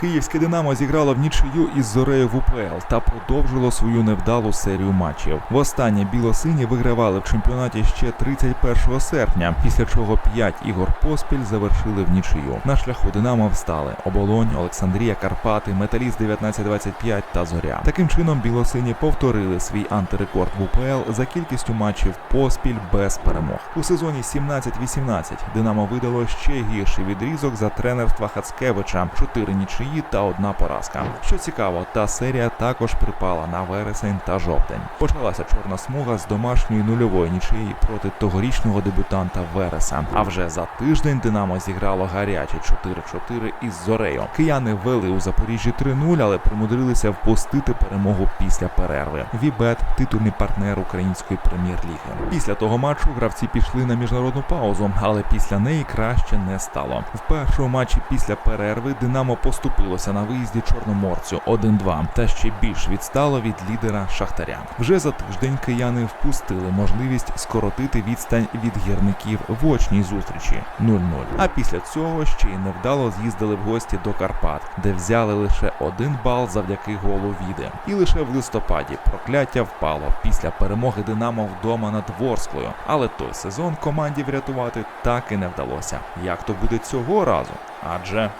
Київське Динамо зіграло в нічию із Зорею в УПЛ та продовжило свою невдалу серію матчів. Востаннє білосині вигравали в чемпіонаті ще 31 серпня, після чого 5 ігор поспіль завершили в нічию. На шляху Динамо встали Оболонь, Олександрія, Карпати, Металіст 1925 та Зоря. Таким чином білосині повторили свій антирекорд в УПЛ за кількістю матчів поспіль без перемог. У сезоні 17-18 Динамо видало ще гірший відрізок за тренерства Хацкевича: 4 нічиї та одна поразка. Що цікаво, та серія також припала на вересень та жовтень. Почалася чорна смуга з домашньої нульової нічиї проти тогорічного дебютанта Вереса. А вже за тиждень Динамо зіграло гаряче 4-4 із Зорею. Кияни вели у Запоріжжі 3-0, але примудрилися впустити перемогу після перерви. Вібет титульний партнер української прем'єр-ліги. Після того матчу гравці пішли на міжнародну паузу, але після неї краще не стало. В першому матчі після перерви Динамо поступилося на виїзді Чорноморцю 1-2 та ще більш відстало від лідера Шахтаря. Вже за тиждень кияни впустили можливість скоротити відстань від гірників в очній зустрічі 0-0. А після цього ще й невдало з'їздили в гості до Карпат, де взяли лише один бал завдяки голу Віди. І лише в листопаді прокляття впало після перемоги Динамо вдома над Ворсклою. Але той сезон команді врятувати так і не вдалося. Як то буде цього разу? Адже